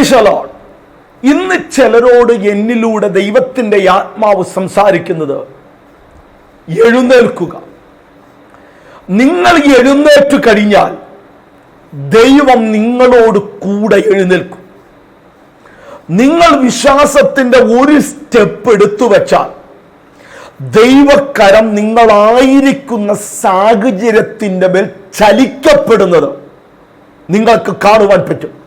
പ്രൈസലോൺ ഇന്ന് ചിലരോട് എന്നിലൂടെ ദൈവത്തിന്റെ ആത്മാവ് സംസാരിക്കുന്നത് എഴുന്നേൽക്കുക. നിങ്ങൾ എഴുന്നേറ്റ് കഴിഞ്ഞാൽ ദൈവം നിങ്ങളോട് കൂടെ എഴുന്നേൽക്കും. നിങ്ങൾ വിശ്വാസത്തിന്റെ ഒരു സ്റ്റെപ്പ് എടുത്തു വച്ചാൽ ദൈവക്കരം നിങ്ങളായിരിക്കുന്ന സാഹചര്യത്തിന്റെ മേൽ ചലിക്കപ്പെടുന്നത് നിങ്ങൾക്ക് കാണുവാൻ പറ്റും.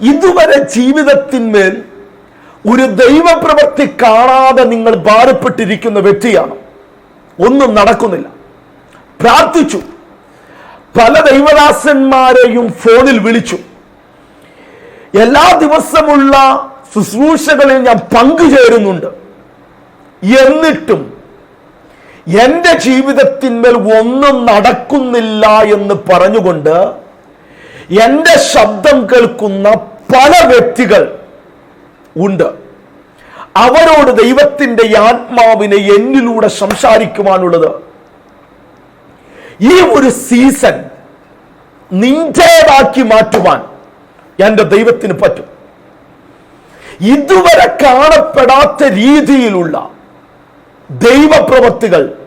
ഇതുവരെ ജീവിതത്തിന്മേൽ ഒരു ദൈവപ്രവൃത്തി കാണാതെ നിങ്ങൾ ഭാരപ്പെട്ടിരിക്കുന്ന വ്യക്തിയാണ്. ഒന്നും നടക്കുന്നില്ല. പ്രാർത്ഥിച്ചു. പല ദൈവദാസന്മാരെയും ഫോണിൽ വിളിച്ചു. എല്ലാ ദിവസമുള്ള ശുശ്രൂഷകളിൽ ഞാൻ പങ്കുചേരുന്നുണ്ട്. എന്നിട്ടും എന്റെ ജീവിതത്തിന്മേൽ ഒന്നും നടക്കുന്നില്ല എന്ന് പറഞ്ഞുകൊണ്ട് എന്റെ ശബ്ദം കേൾക്കുന്ന പല വ്യക്തികൾ ഉണ്ട്. അവരോട് ദൈവത്തിന്റെ ആത്മാവിനെ എന്നിലൂടെ സംസാരിക്കുവാനുള്ളത്. ഈ ഒരു സീസൺ നിന്റേതാക്കി മാറ്റുവാൻ എന്റെ ദൈവത്തിന് പറ്റും. ഇതുവരെ കാണപ്പെടാത്ത രീതിയിലുള്ള ദൈവപ്രവൃത്തികൾ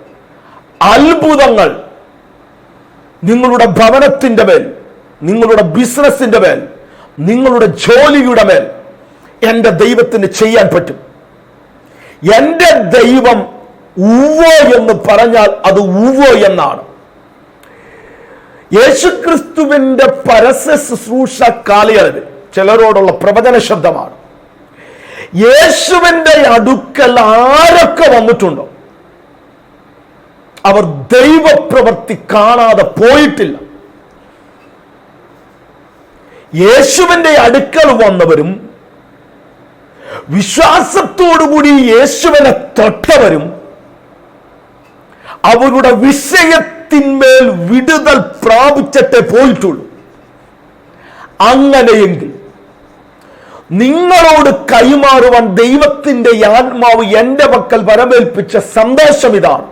അത്ഭുതങ്ങൾ നിങ്ങളുടെ ഭവനത്തിന്റെ മേൽ നിങ്ങളുടെ ബിസിനസിന്റെ മേൽ നിങ്ങളുടെ ജോലിയുടെ മേൽ എന്റെ ദൈവത്തിന് ചെയ്യാൻ പറ്റും. എന്റെ ദൈവം ഉവ്വോ എന്ന് പറഞ്ഞാൽ അത് ഉവ്വോ എന്നാണ്. യേശുക്രിസ്തുവിന്റെ പരസ്യ ശുശ്രൂഷ കാലയളവിൽ ചിലരോടുള്ള പ്രവചന ശബ്ദമാണ്. യേശുവിന്റെ അടുക്കൽ ആരൊക്കെ വന്നിട്ടുണ്ടോ? അവർ ദൈവപ്രവൃത്തി കാണാതെ പോയിട്ടില്ല. യേശുവിന്റെ അടുക്കൽ വന്നവരും വിശ്വാസത്തോടുകൂടി യേശുവിനെ തൊട്ടവരും അവരുടെ വിഷയത്തിന്മേൽ വിടുതൽ പ്രാപിച്ചിട്ടേ പോയിട്ടുള്ളൂ. അങ്ങനെയെങ്കിൽ നിങ്ങളോട് കൈമാറുവാൻ ദൈവത്തിന്റെ ആത്മാവ് എന്റെ പക്കൽ വരവേൽപ്പിച്ച സന്ദേശം ഇതാണ്.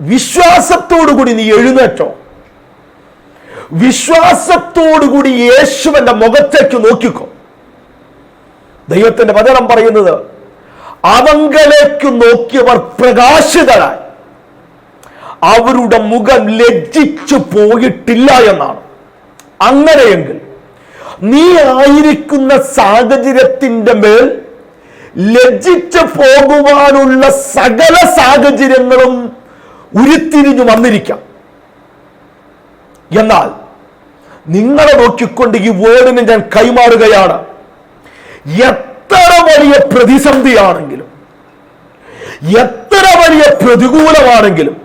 വിശ്വാസത്തോടുകൂടി നീ എഴുന്നേറ്റോ. വിശ്വാസത്തോടുകൂടി യേശുവിന്റെ മുഖത്തേക്ക് നോക്കിക്കോ. ദൈവത്തിന്റെ വചനം പറയുന്നത് അവങ്കലേക്ക് നോക്കിയവർ പ്രകാശിതരായി. അവരുടെ മുഖം ലജ്ജിച്ചു പോയിട്ടില്ല എന്നാണ്. അങ്ങനെയെങ്കിൽ നീ ആയിരിക്കുന്ന സാഹചര്യത്തിന്റെ മേൽ ലജ്ജിച്ചു പോകുവാനുള്ള സകല സാഹചര്യങ്ങളും ഉരുത്തിരിഞ്ഞു വന്നിരിക്കാം. എന്നാൽ നിങ്ങളെ നോക്കിക്കൊണ്ട് ഈ വേർഡിന് ഞാൻ കൈമാറുകയാണ്. എത്ര വലിയ പ്രതിസന്ധിയാണെങ്കിലും എത്ര വലിയ പ്രതികൂലമാണെങ്കിലും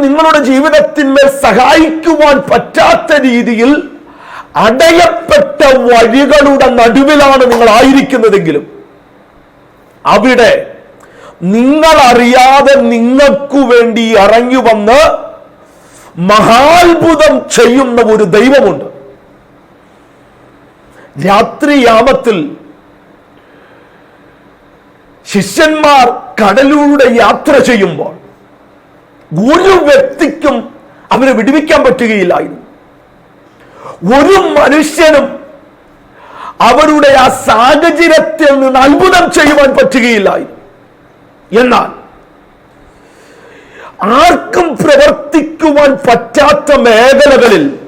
നിങ്ങളുടെ ജീവിതത്തിന്മേൽ സഹായിക്കുവാൻ പറ്റാത്ത രീതിയിൽ അടയപ്പെട്ട വഴികളുടെ നടുവിലാണ് നിങ്ങൾ ആയിരിക്കുന്നതെങ്കിലും അവിടെ നിങ്ങൾ അറിയാതെ നിങ്ങൾക്കു വേണ്ടി ഇറങ്ങി വന്ന് മഹാത്ഭുതം ചെയ്യുന്ന ഒരു ദൈവമുണ്ട്. രാത്രിയാമത്തിൽ ശിഷ്യന്മാർ കടലിലൂടെ യാത്ര ചെയ്യുമ്പോൾ ഒരു വ്യക്തിക്കും അവരെ വിടുവിക്കാൻ പറ്റുകയില്ലായിരുന്നു. ഒരു മനുഷ്യനും അവരുടെ ആ സാഹചര്യത്തിൽ നിന്ന് അത്ഭുതം ചെയ്യുവാൻ പറ്റുകയില്ലായിരുന്നു. എന്നാൽ ആർക്കും പ്രവർത്തിക്കുവാൻ പറ്റാത്ത മേഖലകളിൽ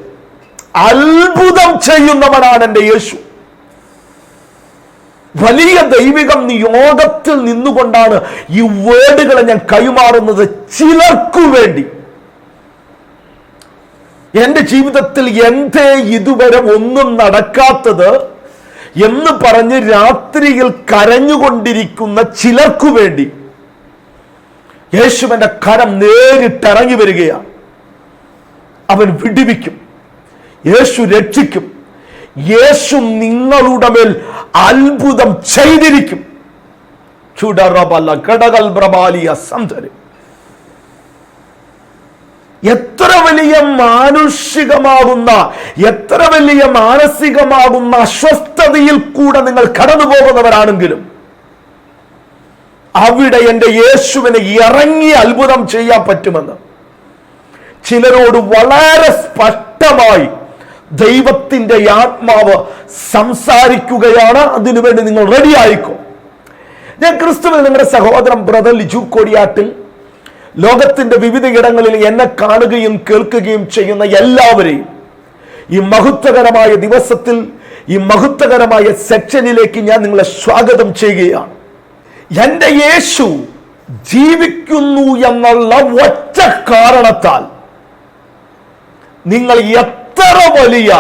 അത്ഭുതം ചെയ്യുന്നവനാണ് എന്റെ യേശു. വലിയ ദൈവികം നിയോഗത്തിൽ നിന്നുകൊണ്ടാണ് ഈ വേർഡുകളെ ഞാൻ കൈമാറുന്നത് ചിലർക്കു വേണ്ടി. എന്റെ ജീവിതത്തിൽ എന്തേ ഇതുവരെ ഒന്നും നടക്കാത്തത് എന്ന് പറഞ്ഞ് രാത്രിയിൽ കരഞ്ഞുകൊണ്ടിരിക്കുന്ന ചിലർക്കു വേണ്ടി. യേശുവിന്റെ കരം നേരിട്ടിറങ്ങി വരികയാണ്. അവൻ വിടിവിക്കും. യേശു രക്ഷിക്കും. യേശു നിങ്ങളുടെ മേൽ അത്ഭുതം ചെയ്തിരിക്കും. എത്ര വലിയ മാനുഷികമാകുന്ന എത്ര വലിയ മാനസികമാകുന്ന അസ്വസ്ഥതയിൽ കൂടെ നിങ്ങൾ കടന്നു പോകുന്നവരാണെങ്കിലും അവിടെ എന്റെ യേശുവിനെ ഇറങ്ങി അത്ഭുതം ചെയ്യാൻ പറ്റുമെന്ന്. ചിലരോട് വളരെ സ്പഷ്ടമായി ദൈവത്തിന്റെ ആത്മാവ് സംസാരിക്കുകയാണ്. അതിനുവേണ്ടി നിങ്ങൾ റെഡി ആയിക്കോ? ഞാൻ ക്രിസ്തുവിൽ നിങ്ങളുടെ സഹോദരൻ ബ്രദർ ലിജു കൊടിയാട്ടിൽ ലോകത്തിന്റെ വിവിധ ഇടങ്ങളിൽ എന്നെ കാണുകയും കേൾക്കുകയും ചെയ്യുന്ന എല്ലാവരെയും ഈ മഹത്വകരമായ ദിവസത്തിൽ ഈ മഹത്വകരമായ സെക്ഷനിലേക്ക് ഞാൻ നിങ്ങളെ സ്വാഗതം ചെയ്യുകയാണ്. എന്റെ യേശു ജീവിക്കുന്നു എന്നുള്ള ഒറ്റ കാരണത്താൽ നിങ്ങൾ എത്ര വലിയ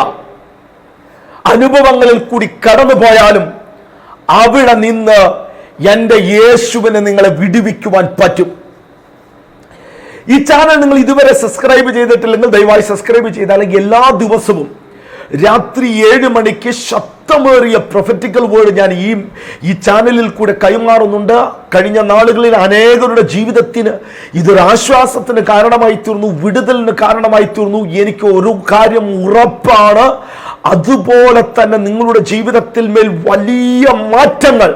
അനുഭവങ്ങളിൽ കൂടി കടന്നു പോയാലും അവിടെ നിന്ന് എന്റെ യേശുവിനെ നിങ്ങളെ വിടുവിക്കുവാൻ പറ്റും. ഈ ചാനൽ നിങ്ങൾ ഇതുവരെ സബ്സ്ക്രൈബ് ചെയ്തിട്ടില്ലെങ്കിൽ ദയവായി സബ്സ്ക്രൈബ് ചെയ്താൽ എല്ലാ ദിവസവും രാത്രി ഏഴ് മണിക്ക് ശക്തമേറിയ പ്രൊഫറ്റിക്കൽ വേർഡ് ഞാൻ ഈ ഈ ചാനലിൽ കൂടെ കൈമാറുന്നുണ്ട്. കഴിഞ്ഞ നാളുകളിൽ അനേകരുടെ ജീവിതത്തിന് ഇതൊരു ആശ്വാസത്തിന് കാരണമായി തീർന്നു വിടുതലിന് കാരണമായി തീർന്നു. എനിക്ക് ഒരു കാര്യം ഉറപ്പാണ്. അതുപോലെ തന്നെ നിങ്ങളുടെ ജീവിതത്തിൽ മേൽ വലിയ മാറ്റങ്ങൾ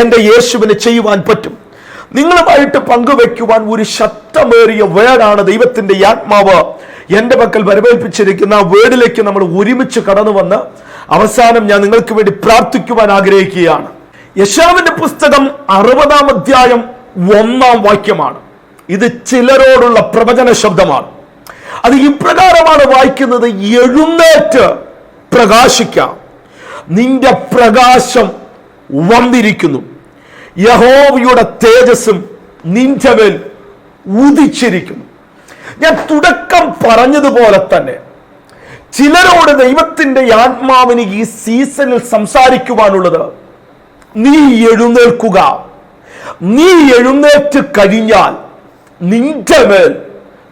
എന്റെ യേശുവിന് ചെയ്യുവാൻ പറ്റും. നിങ്ങളുമായിട്ട് പങ്കുവെക്കുവാൻ ഒരു ശക്തമേറിയ വേർഡാണ് ദൈവത്തിന്റെ ആത്മാവ്. എന്റെ പക്കൽ വരവേൽപ്പിച്ചിരിക്കുന്ന ആ വേർഡിലേക്ക് നമ്മൾ ഒരുമിച്ച് കടന്നു വന്ന് അവസാനം ഞാൻ നിങ്ങൾക്ക് വേണ്ടി പ്രാർത്ഥിക്കുവാൻ ആഗ്രഹിക്കുകയാണ്. യശാവിന്റെ പുസ്തകം അറുപതാം അധ്യായം ഒന്നാം വാക്യമാണ്. ഇത് ചിലരോടുള്ള പ്രവചന ശബ്ദമാണ്. അത് ഇപ്രകാരമാണ് വായിക്കുന്നത്. എഴുന്നേറ്റ് പ്രകാശിക്കാം. നിന്റെ പ്രകാശം വന്നിരിക്കുന്നു. യഹോവയുടെ തേജസ്സും നിന്റെ ഉദിച്ചിരിക്കുന്നു. ഞാൻ തുടക്കം പറഞ്ഞതുപോലെ തന്നെ ചിലരോട് ദൈവത്തിന്റെ ആത്മാവിന് ഈ സീസണിൽ സംസാരിക്കുവാനുള്ളത് നീ എഴുന്നേൽക്കുക. നീ എഴുന്നേറ്റ് കഴിഞ്ഞാൽ നിന്റെ മേൽ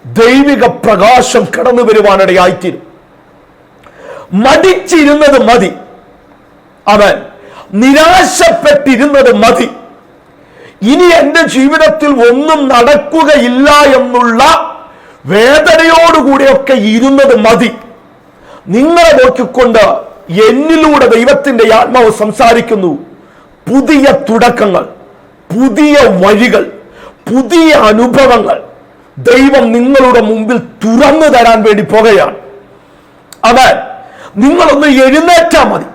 ദൈവിക പ്രകാശം കടന്നു വരുവാനിടയായിത്തീരും. മടിച്ചിരുന്നത് മതി. അവൻ നിരാശപ്പെട്ടിരുന്നത് മതി. ഇനി എന്റെ ജീവിതത്തിൽ ഒന്നും നടക്കുകയില്ല എന്നുള്ള വേദനയോടുകൂടിയൊക്കെ ഇരുന്നത് മതി. നിങ്ങളെ നോക്കിക്കൊണ്ട് എന്നിലൂടെ ദൈവത്തിന്റെ ആത്മാവ് സംസാരിക്കുന്നു. പുതിയ തുടക്കങ്ങൾ പുതിയ വഴികൾ പുതിയ അനുഭവങ്ങൾ ദൈവം നിങ്ങളുടെ മുമ്പിൽ തുറന്നു തരാൻ വേണ്ടി പോകുകയാണ് അവൻ നിങ്ങളൊന്ന് എഴുന്നേറ്റാ മതി.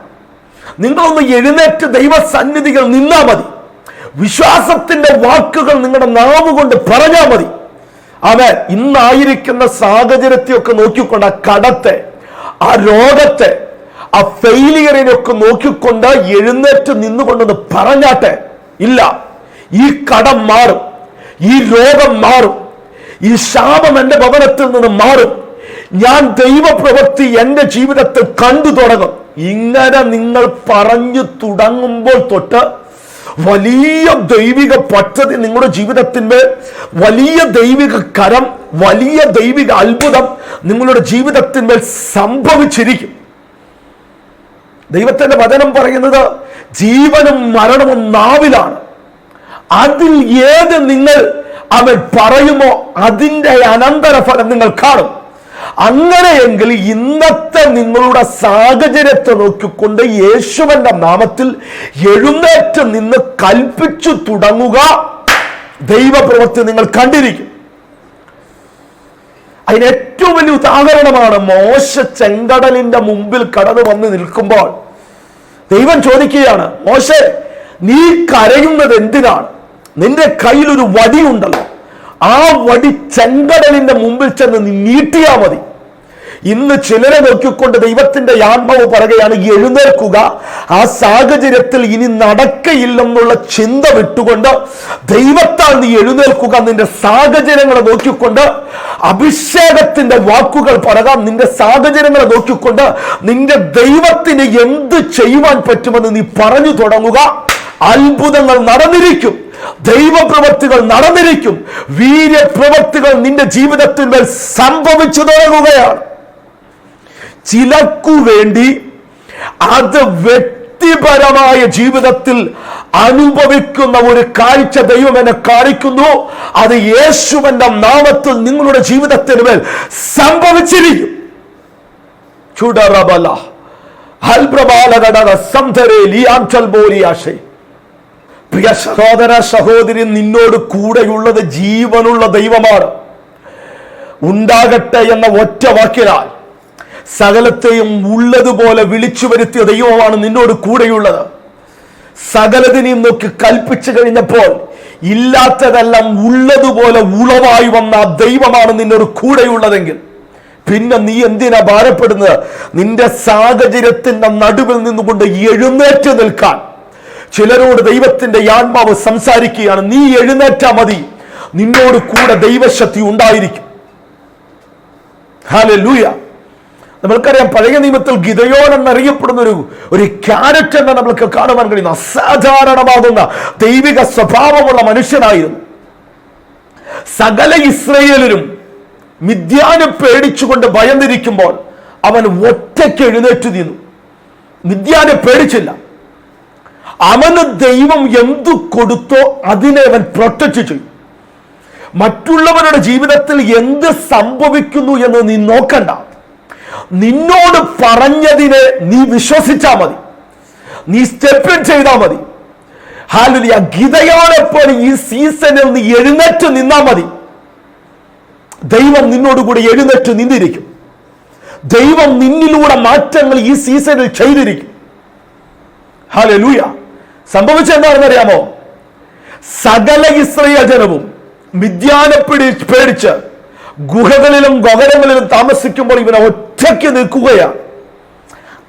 നിങ്ങളൊന്ന് എഴുന്നേറ്റ് ദൈവസന്നിധികൾ നിന്നാ മതി. വിശ്വാസത്തിന്റെ വാക്കുകൾ നിങ്ങളുടെ നാവ് കൊണ്ട് പറഞ്ഞാൽ മതി. അവൻ ഇന്നായിരിക്കുന്ന സാഹചര്യത്തെയൊക്കെ നോക്കിക്കൊണ്ട് ആ കടത്തെ ആ രോഗത്തെ ആ ഫെയിലിയറിനെയൊക്കെ നോക്കിക്കൊണ്ട് എഴുന്നേറ്റ് നിന്നുകൊണ്ടെന്ന് പറഞ്ഞാട്ടെ. ഇല്ല ഈ കടം മാറും ഈ രോഗം മാറും ഈ ശാപം എന്റെ ഭവനത്തിൽ നിന്ന് മാറും. ഞാൻ ദൈവപ്രവൃത്തി എന്റെ ജീവിതത്തിൽ കണ്ടു തുടങ്ങും. ഇങ്ങനെ നിങ്ങൾ പറഞ്ഞു തുടങ്ങുമ്പോൾ തൊട്ട് വലിയ ദൈവിക പദ്ധതി നിങ്ങളുടെ ജീവിതത്തിന്മേൽ വലിയ ദൈവിക കരം വലിയ ദൈവിക അത്ഭുതം നിങ്ങളുടെ ജീവിതത്തിന്മേൽ സംഭവിച്ചിരിക്കും. ദൈവത്തിന്റെ വചനം പറയുന്നത് ജീവനും മരണവും നാവിലാണ്. അതിൽ ഏത് നിങ്ങൾ അവൻ പറയുമോ അതിന്റെ അനന്തരഫലം നിങ്ങൾ കാണും. അങ്ങനെയെങ്കിൽ ഇന്നത്തെ നിങ്ങളുടെ സാഹചര്യത്തെ നോക്കിക്കൊണ്ട് യേശുവന്റെ നാമത്തിൽ എഴുന്നേറ്റ് നിന്ന് കൽപ്പിച്ചു തുടങ്ങുക. ദൈവപ്രവൃത്തി നിങ്ങൾ കണ്ടിരിക്കും. അതിന് ഏറ്റവും വലിയ ഉദാഹരണമാണ് മോശ ചെങ്കടലിന്റെ മുമ്പിൽ കടന്നു വന്ന് നിൽക്കുമ്പോൾ. ദൈവം ചോദിക്കുകയാണ് മോശ നീ കരയുന്നത് എന്തിനാണ്? നിന്റെ കയ്യിൽ ഒരു വടിയുണ്ടല്ലോ ആ വടി ചെങ്കടലിന്റെ മുമ്പിൽ ചെന്ന് നീട്ടിയാ മതി. ഇന്ന് ചിലരെ നോക്കിക്കൊണ്ട് ദൈവത്തിന്റെ ആത്മാവ് പറയുകയാണ് എഴുന്നേൽക്കുക. ആ സാഹചര്യത്തിൽ ഇനി നടക്കയില്ലെന്നുള്ള ചിന്ത വിട്ടുകൊണ്ട് ദൈവത്താൽ നീ എഴുന്നേൽക്കുക. നിന്റെ സാഹചര്യങ്ങളെ നോക്കിക്കൊണ്ട് അഭിഷേകത്തിന്റെ വാക്കുകൾ പറയാം. നിന്റെ സാഹചര്യങ്ങളെ നോക്കിക്കൊണ്ട് നിന്റെ ദൈവത്തിന് എന്ത് ചെയ്യുവാൻ പറ്റുമെന്ന് നീ പറഞ്ഞു തുടങ്ങുക. അത്ഭുതങ്ങൾ നടന്നിരിക്കും. ദൈവപ്രവൃത്തികൾ നടന്നിരിക്കും. വീര്യപ്രവൃത്തികൾ നിന്റെ ജീവിതത്തിന്മേൽ സംഭവിച്ചു തുടങ്ങുകയാണ്. ചിലക്കു വേണ്ടി അത് വ്യക്തിപരമായ ജീവിതത്തിൽ അനുഭവിക്കുന്ന ഒരു കാഴ്ച ദൈവം എന്നെ കാണിക്കുന്നു. അത് യേശുവന്റെ നാമത്തിൽ നിങ്ങളുടെ ജീവിതത്തിന് മേൽ സംഭവിച്ചിരിക്കും. ചുടറബല. ഹൽപ്രബാലഘടക സംധരേ ബോലിയാശേ പ്രിയ സഹോദര സഹോദരി നിന്നോട് കൂടെയുള്ളത് ജീവനുള്ള ദൈവമാണ്. ഉണ്ടാകട്ടെ എന്ന ഒറ്റ വാക്കിനാൽ സകലത്തെയും ഉള്ളതുപോലെ വിളിച്ചു വരുത്തിയ ദൈവമാണ് നിന്നോട് കൂടെയുള്ളത്. സകലതിനെയും നോക്കി കൽപ്പിച്ചു കഴിഞ്ഞപ്പോൾ ഇല്ലാത്തതെല്ലാം ഉള്ളതുപോലെ ഉളവായി വന്ന ആ ദൈവമാണ് നിന്നോട് കൂടെയുള്ളതെങ്കിൽ പിന്നെ നീ എന്തിനാ ഭാരപ്പെടുന്നത്? നിന്റെ സാഹചര്യത്തിന്റെ നടുവിൽ നിന്നുകൊണ്ട് എഴുന്നേറ്റ് നിൽക്കാൻ. ചിലരോട് ദൈവത്തിന്റെ ആത്മാവ് സംസാരിക്കുകയാണ് നീ എഴുന്നേറ്റാ മതി. നിന്നോട് കൂടെ ദൈവശക്തി ഉണ്ടായിരിക്കും. ഹാലൂയ നമ്മൾക്കറിയാം പഴയ നിയമത്തിൽ ഗിതയോൻ എന്നറിയപ്പെടുന്ന ഒരു ഒരു ക്യാരക്ടർ എന്ന് നമ്മൾക്ക് കാണുവാൻ കഴിയുന്ന അസാധാരണമാകുന്ന ദൈവിക സ്വഭാവമുള്ള മനുഷ്യനായിരുന്നു. സകല ഇസ്രയേലിലും മിഥ്യാനെ പേടിച്ചുകൊണ്ട് ഭയന്നിരിക്കുമ്പോൾ അവൻ ഒറ്റയ്ക്ക് എഴുന്നേറ്റ് നിന്നു. മിഥ്യാനെ പേടിച്ചില്ല. അവന് ദൈവം എന്തു കൊടുത്തോ അതിനെ അവൻ പ്രൊട്ടക്ട് ചെയ്യും. മറ്റുള്ളവരുടെ ജീവിതത്തിൽ എന്ത് സംഭവിക്കുന്നു എന്ന് നീ നോക്കണ്ട. നിന്നോട് പറഞ്ഞതിനെ നീ വിശ്വസിച്ചാ മതി. നീ സ്റ്റെപ്പ് ഇൻ ചെയ്താൽ മതി. ഹാലുലിയ ഗീതയോടൊപ്പം ഈ സീസണിൽ നീ എഴുന്നേറ്റ് നിന്നാ മതി. ദൈവം നിന്നോടുകൂടി എഴുന്നേറ്റ് നിന്നിരിക്കും. ദൈവം നിന്നിലൂടെ മാറ്റങ്ങൾ ഈ സീസണിൽ ചെയ്തിരിക്കും. ഹാലൂയ സംഭവിച്ചെന്താണെന്നറിയാമോ? സകല ഇസ്രയേൽ ജനവും മിഥ്യാനെ പിടി പേടിച്ച് ഗുഹകളിലും ഗഹരങ്ങളിലും താമസിക്കുമ്പോൾ ഇവനെ ഒറ്റയ്ക്ക് നിൽക്കുകയാണ്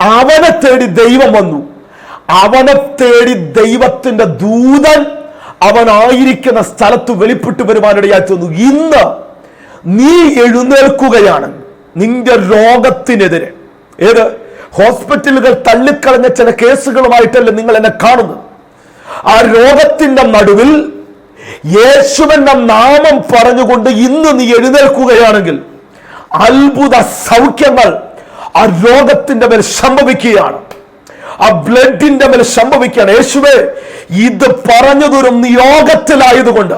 അവനെ തേടി ദൈവം വന്നു. അവനെ തേടി ദൈവത്തിന്റെ ദൂതൻ അവനായിരിക്കുന്ന സ്ഥലത്ത് വെളിപ്പെട്ടു വരുവാനിടയായി തോന്നു ഇന്ന് നീ എഴുന്നേൽക്കുകയാണ് നിന്റെ രോഗത്തിനെതിരെ. ഏത്? ഹോസ്പിറ്റലുകൾ തള്ളിക്കളഞ്ഞ ചില കേസുകളുമായിട്ടല്ല നിങ്ങൾ എന്നെ കാണുന്നത്. ആ രോഗത്തിന്റെ നടുവിൽ യേശുവിന്റെ നാമം പറഞ്ഞുകൊണ്ട് ഇന്ന് നീ എഴുന്നേൽക്കുകയാണെങ്കിൽ അത്ഭുത സൗഖ്യങ്ങൾ ആ രോഗത്തിന്റെ മേൽ സംഭവിക്കുകയാണ്. ആ ബ്ലഡിന്റെ മേൽ സംഭവിക്കുകയാണ്. യേശുവെ ഇത് പറഞ്ഞതൊരു നിയോഗത്തിലായതുകൊണ്ട്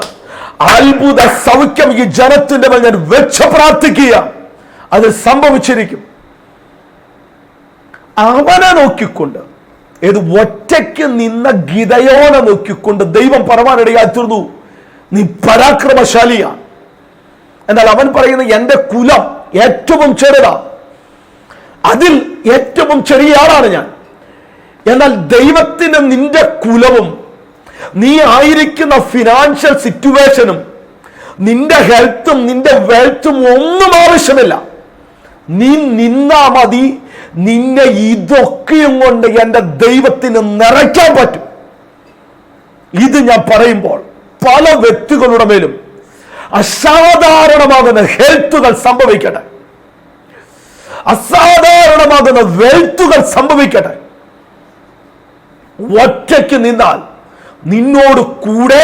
അത്ഭുത സൗഖ്യം ഈ ജനത്തിന്റെ മേൽ ഞാൻ വെച്ച് പ്രാർത്ഥിക്കുക. അത് സംഭവിച്ചിരിക്കും. അവനെ നോക്കിക്കൊണ്ട് ഏത് ഒറ്റയ്ക്ക് നിന്ന ഗിതയോനെ നോക്കിക്കൊണ്ട് ദൈവം പറവാനിടയായി തീർന്നു നീ പരാക്രമശാലിയാണ് എന്നാൽ അവൻ പറയുന്ന എന്റെ കുലം ഏറ്റവും ചെറുതാ. അതിൽ ഏറ്റവും ചെറിയ ആളാണ് ഞാൻ. എന്നാൽ ദൈവത്തിന് നിന്റെ കുലവും നീ ആയിരിക്കുന്ന ഫിനാൻഷ്യൽ സിറ്റുവേഷനും നിന്റെ ഹെൽത്തും നിന്റെ വെൽത്തും ഒന്നും ആവശ്യമില്ല. നീ നിന്നാ മതി നിന്നെ ഇതൊക്കെയും കൊണ്ട് എന്റെ ദൈവത്തിന് നിറയ്ക്കാൻ പറ്റും. ഇത് ഞാൻ പറയുമ്പോൾ പല വ്യക്തികളുടെ മേലും അസാധാരണമാകുന്ന ഹെൽത്തുകൾ സംഭവിക്കട്ടെ. അസാധാരണമാകുന്ന വെൽത്തുകൾ സംഭവിക്കട്ടെ. ഒറ്റയ്ക്ക് നിന്നാൽ നിന്നോട് കൂടെ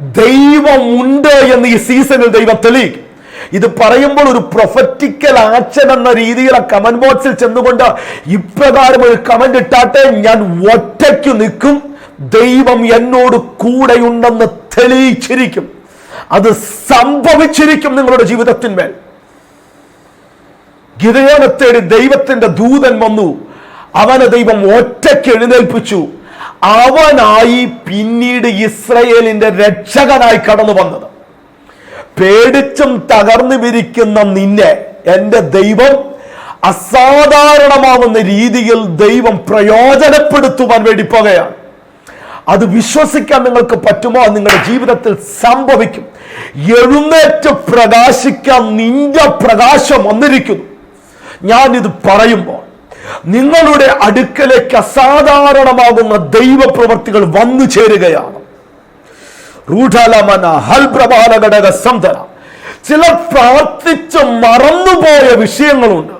ദൈവമുണ്ട് എന്ന് ഈ സീസണിൽ ദൈവം തെളിയിക്കും. ഇത് പറയുമ്പോൾ ഒരു പ്രൊഫറ്റിക്കൽ ആക്ഷൻ എന്ന രീതിയിൽ ആ കമന്റ് ബോക്സിൽ ചെന്നുകൊണ്ട് ഇപ്രകാരം ഒരു കമന്റ് ഇട്ടാട്ടെ ഞാൻ ഒറ്റയ്ക്ക് നിൽക്കും. ദൈവം എന്നോട് കൂടെയുണ്ടെന്ന് തെളിയിച്ചിരിക്കും. അത് സംഭവിച്ചിരിക്കും നിങ്ങളുടെ ജീവിതത്തിന്മേൽ ഗിതയോനെ തേടി ദൈവത്തിന്റെ ദൂതൻ വന്നു. അവനെ ദൈവം ഒറ്റയ്ക്ക് എഴുന്നേൽപ്പിച്ചു. അവനായി പിന്നീട് ഇസ്രയേലിന്റെ രക്ഷകനായി കടന്നു വന്നത് പേടിച്ചും തകർന്നു വിരിക്കുന്ന നിന്നെ എന്റെ ദൈവം അസാധാരണമാവുന്ന രീതിയിൽ ദൈവം പ്രയോജനപ്പെടുത്തുവാൻ വേണ്ടി പോകുകയാണ്. അത് വിശ്വസിക്കാൻ നിങ്ങൾക്ക് പറ്റുമോ? നിങ്ങളുടെ ജീവിതത്തിൽ സംഭവിക്കും. എഴുന്നേറ്റ് പ്രകാശിക്കാൻ നിന്റെ പ്രകാശം വന്നിരിക്കുന്നു. ഞാൻ ഇത് പറയുമ്പോൾ നിങ്ങളുടെ അടുക്കലേക്ക് അസാധാരണമാകുന്ന ദൈവപ്രവർത്തികൾ വന്നു ചേരുകയാണ്. റൂഢലമന ഹൽപ്രഭാല ഘടക സംധന ചില പ്രാർത്ഥിച്ച് മറന്നുപോയ വിഷയങ്ങളുണ്ട്.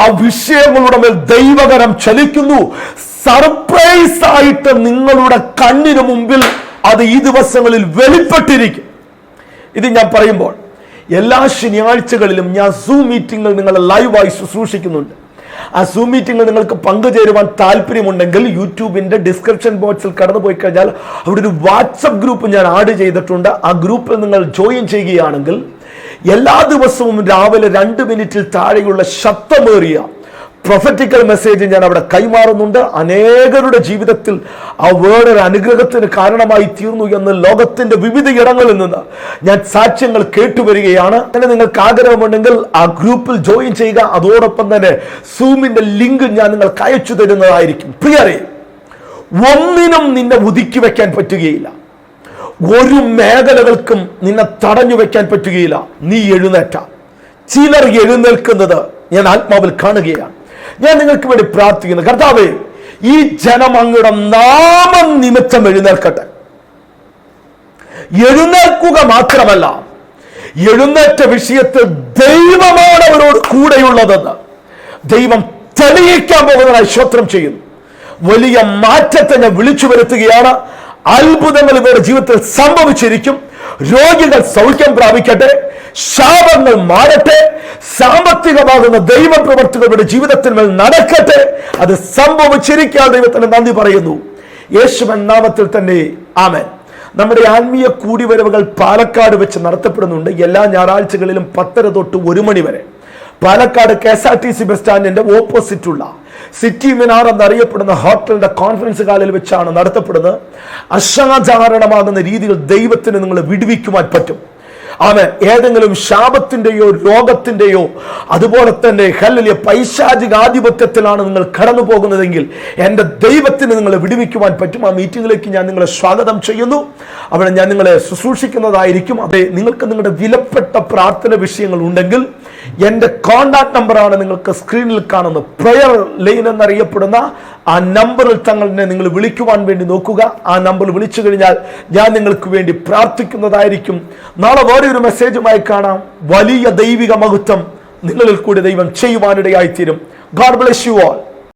ആ വിഷയങ്ങളുടെ മേൽ ദൈവകരം ചലിക്കുന്നു. സർപ്രൈസ് ആയിട്ട് നിങ്ങളുടെ കണ്ണിന് മുമ്പിൽ അത് ഈ ദിവസങ്ങളിൽ വെളിപ്പെട്ടിരിക്കും. ഇത് ഞാൻ പറയുമ്പോൾ എല്ലാ ശനിയാഴ്ചകളിലും ഞാൻ സൂ മീറ്റിംഗിൽ നിങ്ങളെ ലൈവായി ശുശ്രൂഷിക്കുന്നുണ്ട്. ആ സൂം മീറ്റിംഗിൽ നിങ്ങൾക്ക് പങ്കുചേരുവാൻ താല്പര്യമുണ്ടെങ്കിൽ യൂട്യൂബിന്റെ ഡിസ്ക്രിപ്ഷൻ ബോക്സിൽ കടന്നു പോയി കഴിഞ്ഞാൽ അവിടെ ഒരു വാട്സപ്പ് ഗ്രൂപ്പ് ഞാൻ ആഡ് ചെയ്തിട്ടുണ്ട്. ആ ഗ്രൂപ്പിൽ നിങ്ങൾ ജോയിൻ ചെയ്യുകയാണെങ്കിൽ എല്ലാ ദിവസവും രാവിലെ രണ്ട് മിനിറ്റിൽ താഴെയുള്ള ശബ്ദമേറിയ പ്രൊഫറ്റിക്കൽ മെസ്സേജ് ഞാൻ അവിടെ കൈമാറുന്നുണ്ട്. അനേകരുടെ ജീവിതത്തിൽ ആ വേർഡ് ഒരു അനുഗ്രഹത്തിന് കാരണമായി തീർന്നു എന്ന് ലോകത്തിന്റെ വിവിധ ഇടങ്ങളിൽ നിന്ന് ഞാൻ സാക്ഷ്യങ്ങൾ കേട്ടുവരികയാണ്. അങ്ങനെ നിങ്ങൾക്ക് ആഗ്രഹമുണ്ടെങ്കിൽ ആ ഗ്രൂപ്പിൽ ജോയിൻ ചെയ്യുക. അതോടൊപ്പം തന്നെ സൂമിന്റെ ലിങ്ക് ഞാൻ നിങ്ങൾക്ക് അയച്ചു തരുന്നതായിരിക്കും. പ്രിയരെ ഒന്നിനും നിന്നെ ഒതുക്കി വെക്കാൻ പറ്റുകയില്ല. ഒരു മേഖലകൾക്കും നിന്നെ തടഞ്ഞു വെക്കാൻ പറ്റുകയില്ല. നീ എഴുന്നേറ്റ. ചിലർ എഴുന്നേൽക്കുന്നത് ഞാൻ ആത്മാവിൽ കാണുകയാണ്. ഞാൻ നിങ്ങൾക്ക് വേണ്ടി പ്രാർത്ഥിക്കുന്നു. കർത്താവേ ഈ ജനം അങ്ങയുടെ നാമം നിമിത്തം എഴുന്നേൽക്കട്ടെ. എഴുന്നേൽക്കുക മാത്രമല്ല എഴുന്നേറ്റ വിഷയത്തിൽ ദൈവമാണ് അവരോട് കൂടെയുള്ളതെന്ന് ദൈവം തെളിയിക്കാൻ പോകുന്നതായി ശ്രോത്രം ചെയ്യുന്നു. വലിയ മാറ്റത്തെ വിളിച്ചു വരുത്തുകയാണ്. അത്ഭുതങ്ങൾ ഇവരുടെ ജീവിതത്തിൽ സംഭവിച്ചിരിക്കും. രോഗികൾ സൗഖ്യം പ്രാപിക്കട്ടെ ശാപങ്ങൾ മാറട്ടെ സാമ്പത്തികമാകുന്ന ദൈവ പ്രവർത്തികളുടെ ജീവിതത്തിൽ മേൽ നടക്കട്ടെ. അത് സംഭവിച്ചിരിക്കാൻ ദൈവത്തിന് നന്ദി പറയുന്നു. യേശുവൻ നാമത്തിൽ തന്നെ ആമൻ. നമ്മുടെ ആത്മീയ കൂടിവരവുകൾ പാലക്കാട് വെച്ച് നടത്തപ്പെടുന്നുണ്ട്. എല്ലാ ഞായറാഴ്ചകളിലും പത്തര തൊട്ട് ഒരു മണി വരെ. Palakkad K S R T C bus സ്റ്റാൻഡിന്റെ ഓപ്പോസിറ്റുള്ള സിറ്റി മിനാർ എന്നറിയപ്പെടുന്ന ഹോട്ടലിന്റെ കോൺഫറൻസ് ഹാളിൽ വെച്ചാണ് നടത്തപ്പെടുന്നത്. അസാധാരണമാകുന്ന രീതിയിൽ ദൈവത്തിന് നിങ്ങളെ വിടുവിക്കുവാൻ പറ്റും. അവൻ ഏതെങ്കിലും ശാപത്തിന്റെയോ രോഗത്തിന്റെയോ അതുപോലെ തന്നെ ഹല്ലിയ പൈശാചിക ആധിപത്യത്തിലാണ് നിങ്ങൾ കടന്നു പോകുന്നതെങ്കിൽ എന്റെ ദൈവത്തിന് നിങ്ങളെ വിടുവിക്കുവാൻ പറ്റും. ആ മീറ്റിങ്ങിലേക്ക് ഞാൻ നിങ്ങളെ സ്വാഗതം ചെയ്യുന്നു. അവിടെ ഞാൻ നിങ്ങളെ ശുശ്രൂഷിക്കുന്നതായിരിക്കും. അതെ നിങ്ങൾക്ക് നിങ്ങളുടെ വിലപ്പെട്ട പ്രാർത്ഥന വിഷയങ്ങൾ ഉണ്ടെങ്കിൽ എന്റെ കോണ്ടാക്ട് നമ്പറാണ് നിങ്ങൾക്ക് സ്ക്രീനിൽ കാണുന്നത് പ്രയർ ലൈൻ എന്നറിയപ്പെടുന്ന. ആ നമ്പറിൽ തങ്ങളെ നിങ്ങൾ വിളിക്കുവാൻ വേണ്ടി നോക്കുക. ആ നമ്പർ വിളിച്ചു കഴിഞ്ഞാൽ ഞാൻ നിങ്ങൾക്ക് വേണ്ടി പ്രാർത്ഥിക്കുന്നതായിരിക്കും. നാളെ വേറെ ഒരു മെസ്സേജുമായി കാണാം. വലിയ ദൈവിക മഹത്വം നിങ്ങളിൽ കൂടി ദൈവം ചെയ്യുവാനിടയായിത്തീരും. God bless you all